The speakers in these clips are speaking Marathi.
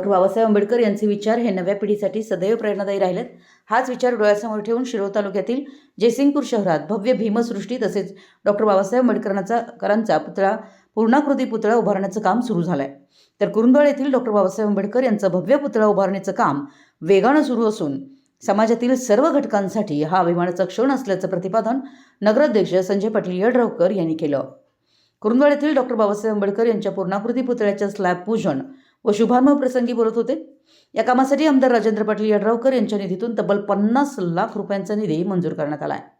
डॉक्टर बाबासाहेब आंबेडकर यांचे विचार हे नव्या पिढीसाठी सदैव प्रेरणादायी राहिलेत. हाच विचार डोळ्यासमोर ठेवून शिरोळ तालुक्यातील जयसिंगपूर शहरात भव्य भीमसृष्टी तसेच डॉक्टर बाबासाहेब आंबेडकरांचा करांचा पुतळा पूर्णाकृती पुतळा उभारण्याचं काम सुरू झालं आहे तर कुरुंदवाड येथील डॉक्टर बाबासाहेब आंबेडकर यांचा भव्य पुतळा उभारण्याचं काम वेगानं सुरू असून समाजातील सर्व घटकांसाठी हा अभिमानाचा क्षण असल्याचं प्रतिपादन नगराध्यक्ष संजय पाटील यड्रावकर यांनी केलं. कुरुंदवाड येथील डॉक्टर बाबासाहेब आंबेडकर यांच्या पूर्णाकृती पुतळ्याच्या स्लॅब पूजन व शुभारंभ प्रसंगी बोलत होते. या कामासाठी आमदार राजेंद्र पाटील यड्रावकर यांच्या निधीतून तब्बल पन्नास लाख रुपयांचा निधी मंजूर करण्यात आला आहे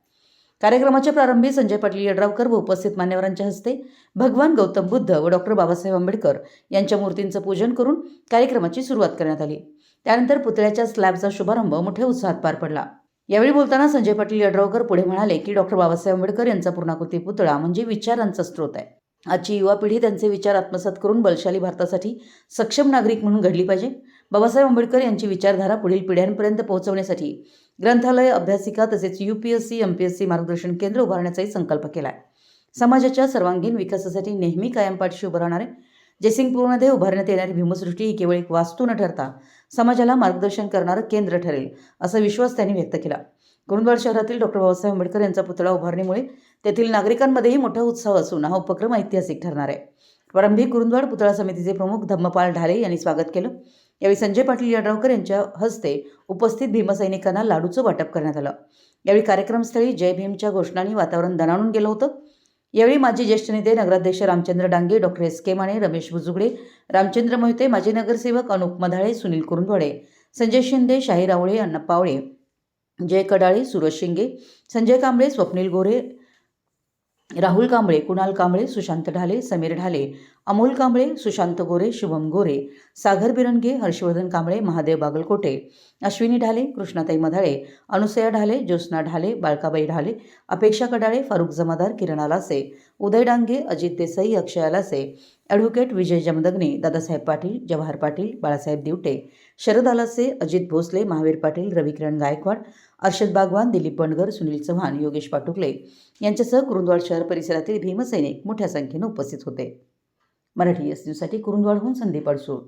कार्यक्रमाच्या प्रारंभी संजय पाटील यड्रावकर व उपस्थित मान्यवरांच्या हस्ते भगवान गौतम बुद्ध व डॉक्टर बाबासाहेब आंबेडकर यांच्या मूर्तींचं पूजन करून कार्यक्रमाची सुरुवात करण्यात आली. त्यानंतर पुतळ्याच्या स्लॅबचा शुभारंभ मोठ्या उत्साहात पार पडला. यावेळी बोलताना संजय पाटील यड्रावकर पुढे म्हणाले की डॉक्टर बाबासाहेब आंबेडकर यांचा पूर्णाकृती पुतळा म्हणजे विचारांचा स्रोत आहे. आजची युवा पिढी त्यांचे विचार आत्मसात करून बलशाली भारतासाठी सक्षम नागरिक म्हणून घडली पाहिजे. बाबासाहेब आंबेडकर यांची विचारधारा पुढील पिढ्यांपर्यंत पोहोचवण्यासाठी ग्रंथालय अभ्यासिका तसेच U P S C M P S C मार्गदर्शन केंद्र उभारण्याचाही संकल्प केला आहे समाजाच्या सर्वांगीण विकासासाठी नेहमी कायम पाठशी उभं राहणारे जयसिंगपूरमध्ये उभारण्यात येणारी भीमसृष्टी ही केवळ एक वास्तू न ठरता समाजाला मार्गदर्शन करणारं केंद्र ठरेल असा विश्वास त्यांनी व्यक्त केला. कुरुंदवाड शहरातील डॉक्टर बाबासाहेब आंबेडकर यांचा पुतळा उभारणीमुळे तेथील नागरिकांमध्येही मोठा उत्साह असून हा उपक्रम ऐतिहासिक ठरणार आहे. प्रारंभी कुरुंदवाड पुतळा समितीचे प्रमुख धम्मपाल ढाले यांनी स्वागत केलं. यावेळी संजय पाटील यड्रावकर यांच्या हस्ते उपस्थित भीमसैनिकांना लाडूचं वाटप करण्यात आलं. यावेळी कार्यक्रमस्थळी जय भीमच्या घोषणांनी वातावरण दणाणून गेलं होतं. यावेळी माजी ज्येष्ठ नेते नगराध्यक्ष Ramchandra Dange doctor S K Mane Ramesh Bujugade Ramchandra Mohite माजी नगरसेवक अनुप मधाळे सुनील कुरुंदवाडे संजय शिंदे शाहीर रावळे अण्णा पावळे जय कडाळे सुरज शिंगे संजय कांबळे स्वप्नील गोरे राहुल कांबळे कुणाल कांबळे सुशांत ढाले समीर ढाले अमोल कांबळे सुशांत गोरे शुभम गोरे सागर बिरंगे हर्षवर्धन कांबळे महादेव बागलकोटे अश्विनी ढाले कृष्णाताई मधाळे अनुसया ढाले ज्योत्स्ना ढाले बाळकाबाई ढाले अपेक्षा कडाळे फारुख जमादार किरण आलासे उदय डांगे अजित देसाई अक्षय आलासे ॲडव्होकेट विजय जमदग्ने दादासाहेब पाटील जवाहर पाटील बाळासाहेब दिवटे शरद आलासे अजित भोसले महावीर पाटील रविकिरण गायकवाड अर्षद बागवान दिलीप बंडगर सुनील चव्हाण योगेश पाटुकले यांच्यासह कुरुंदवाड शहर परिसरातील भीमसैनिक मोठ्या संख्येनं उपस्थित होते. मराठी एस न्यूजसाठी कुरुंदवाडहून संदीप अडसूळ.